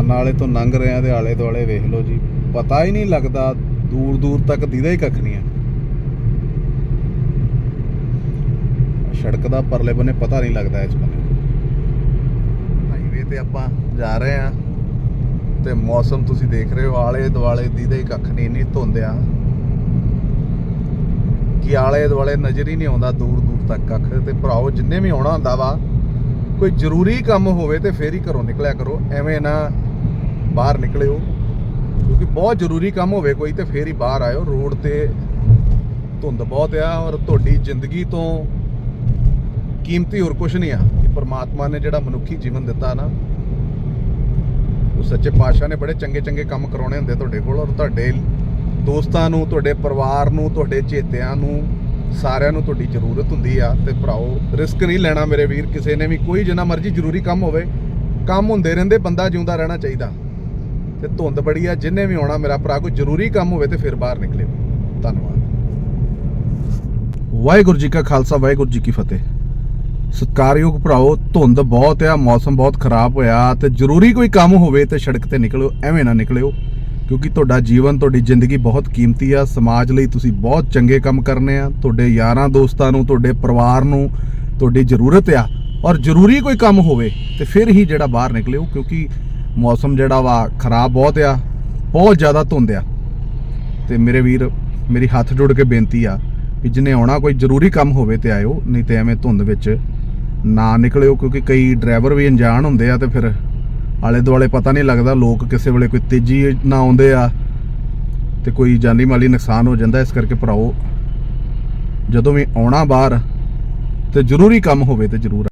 ਬਰਨਾਲੇ ਤੋਂ ਲੰਘ ਰਹੇ ਆ ਤੇ ਆਲੇ ਦੁਆਲੇ ਵੇਖ ਲਓ ਜੀ। ਪਤਾ ਹੀ ਨਹੀਂ ਲੱਗਦਾ, ਦੂਰ ਦੂਰ ਤੱਕ ਦੀਦਾ ਹੀ ਕੱਖ ਨਹੀਂ ਆ ਸੜਕ ਦਾ ਪਰਲੇ ਬੰਨੇ ਪਤਾ ਨਹੀਂ ਲੱਗਦਾ ਇਸ ਬੰਨੇ। ਹਾਈਵੇ ਤੇ ਆਪਾਂ ਜਾ ਰਹੇ ਆ ਤੇ ਮੌਸਮ ਤੁਸੀਂ ਦੇਖ ਰਹੇ ਹੋ, ਆਲੇ ਦੁਆਲੇ ਦੀਦਾ ਹੀ ਕੱਖ ਨਹੀਂ ਇੰਨੀ ਧੁੰਦ ਆ। ਕਿ ਆਲੇ ਦੁਆਲੇ ਨਜ਼ਰ ਹੀ ਨਹੀਂ ਆਉਂਦਾ ਦੂਰ ਦੂਰ ਤੱਕ ਕੱਖ, ਤੇ ਭਰਾਓ ਜਿੰਨੇ ਵੀ ਆਉਣਾ ਹੁੰਦਾ ਵਾ, ਕੋਈ ਜ਼ਰੂਰੀ ਕੰਮ ਹੋਵੇ ਤੇ ਫੇਰ ਹੀ ਘਰੋਂ ਨਿਕਲਿਆ ਕਰੋ, ਐਵੇਂ ਨਾ ਬਾਹਰ ਨਿਕਲਿਓ, ਕਿਉਂਕਿ ਬਹੁਤ ਜ਼ਰੂਰੀ ਕੰਮ ਹੋਵੇ ਕੋਈ, ਤੇ ਫੇਰ ਹੀ ਬਾਹਰ ਆਇਓ। ਰੋਡ ਤੇ ਧੁੰਦ ਬਹੁਤ ਆ ਔਰ ਤੁਹਾਡੀ ਜ਼ਿੰਦਗੀ ਤੋਂ ਕੀਮਤੀ ਹੋਰ ਕੁਝ ਨਹੀਂ ਆ, ਕਿ ਪਰਮਾਤਮਾ ਨੇ ਜਿਹੜਾ ਮਨੁੱਖੀ ਜੀਵਨ ਦਿੱਤਾ ਨਾ, ਉਹ ਸੱਚੇ ਪਾਤਸ਼ਾਹ ਨੇ ਬੜੇ ਚੰਗੇ ਚੰਗੇ ਕੰਮ ਕਰਾਉਣੇ ਹੁੰਦੇ ਤੁਹਾਡੇ ਕੋਲ ਔਰ ਤੁਹਾਡੇ ਦੋਸਤਾਂ ਨੂੰ, ਤੁਹਾਡੇ ਪਰਿਵਾਰ ਨੂੰ, ਤੁਹਾਡੇ ਚੇਤਿਆਂ ਨੂੰ, ਸਾਰਿਆਂ ਨੂੰ ਤੁਹਾਡੀ ਜ਼ਰੂਰਤ ਹੁੰਦੀ ਆ। ਤੇ ਭਰਾਓ, ਰਿਸਕ ਨਹੀਂ ਲੈਣਾ ਮੇਰੇ ਵੀਰ, ਕਿਸੇ ਨੇ ਵੀ, ਕੋਈ ਜਿੰਨਾ ਮਰਜ਼ੀ ਜ਼ਰੂਰੀ ਕੰਮ ਹੋਵੇ, ਕੰਮ ਹੁੰਦੇ ਰਹਿੰਦੇ, ਬੰਦਾ ਜਿਉਂਦਾ ਰਹਿਣਾ ਚਾਹੀਦਾ। ਤੇ ਧੁੰਦ ਬੜੀ ਆ, ਜਿੰਨੇ ਵੀ ਆਉਣਾ ਮੇਰਾ ਭਰਾ, ਕੋਈ ਜ਼ਰੂਰੀ ਕੰਮ ਹੋਵੇ ਤੇ ਫਿਰ ਬਾਹਰ ਨਿਕਲਿਓ ਧੰਨਵਾਦ। ਵਾਹਿਗੁਰੂ ਜੀ ਕਾ ਖਾਲਸਾ, ਵਾਹਿਗੁਰੂ ਜੀ ਕੀ ਫਤਿਹ। ਸਤਿਕਾਰਯੋਗ ਭਰਾਓ ਧੁੰਦ ਬਹੁਤ ਆ, ਮੌਸਮ ਬਹੁਤ ਖਰਾਬ ਹੋਇਆ ਤੇ ਜ਼ਰੂਰੀ ਕੋਈ ਕੰਮ ਹੋਵੇ ਤੇ ਸੜਕ ਤੇ ਨਿਕਲਿਓ ਐਵੇਂ ਨਾ ਨਿਕਲਿਓ। ਕਿਉਂਕਿ ਤੁਹਾਡਾ ਜੀਵਨ, ਤੁਹਾਡੀ ਜ਼ਿੰਦਗੀ ਬਹੁਤ ਕੀਮਤੀ ਆ। ਸਮਾਜ ਲਈ ਤੁਸੀਂ ਬਹੁਤ ਚੰਗੇ ਕੰਮ ਕਰਨੇ ਆ। ਤੁਹਾਡੇ ਯਾਰਾਂ ਦੋਸਤਾਂ ਨੂੰ, ਤੁਹਾਡੇ ਪਰਿਵਾਰ ਨੂੰ ਤੁਹਾਡੀ ਜ਼ਰੂਰਤ ਆ। ਔਰ ਜ਼ਰੂਰੀ ਕੋਈ ਕੰਮ ਹੋਵੇ ਤੇ ਫਿਰ ਹੀ ਜਿਹੜਾ ਬਾਹਰ ਨਿਕਲਿਓ, ਕਿਉਂਕਿ ਮੌਸਮ ਜਿਹੜਾ ਵਾ ਖਰਾਬ ਬਹੁਤ ਆ, ਬਹੁਤ ਜ਼ਿਆਦਾ ਧੁੰਦ ਆ। ਤੇ ਮੇਰੇ ਵੀਰ, ਮੇਰੀ ਹੱਥ ਜੋੜ ਕੇ ਬੇਨਤੀ ਆ ਵੀ ਜਿਹਨੇ ਆਉਣਾ ਕੋਈ ਜ਼ਰੂਰੀ ਕੰਮ ਹੋਵੇ ਤੇ ਆਇਓ, ਨਹੀਂ ਤੇ ਐਵੇਂ ਧੁੰਦ ਵਿੱਚ ਨਾ ਨਿਕਲਿਓ, ਕਿਉਂਕਿ ਕਈ ਡਰਾਈਵਰ ਵੀ ਅਣਜਾਣ ਹੁੰਦੇ ਆ ਤੇ ਫਿਰ ਆਲੇ ਦੁਆਲੇ ਪਤਾ ਨਹੀਂ ਲੱਗਦਾ, ਲੋਕ ਕਿਸੇ ਵੇਲੇ ਕੋਈ ਤੇਜ਼ੀ ਨਾ ਆਉਂਦੇ ਆ ਤੇ ਕੋਈ ਜਾਨੀ ਮਾਲੀ ਨੁਕਸਾਨ ਹੋ ਜਾਂਦਾ, ਇਸ ਕਰਕੇ ਭਰਾਓ ਜਦੋਂ ਵੀ ਆਉਣਾ ਬਾਹਰ ਤੇ ਜ਼ਰੂਰੀ ਕੰਮ ਹੋਵੇ ਤੇ ਜ਼ਰੂਰ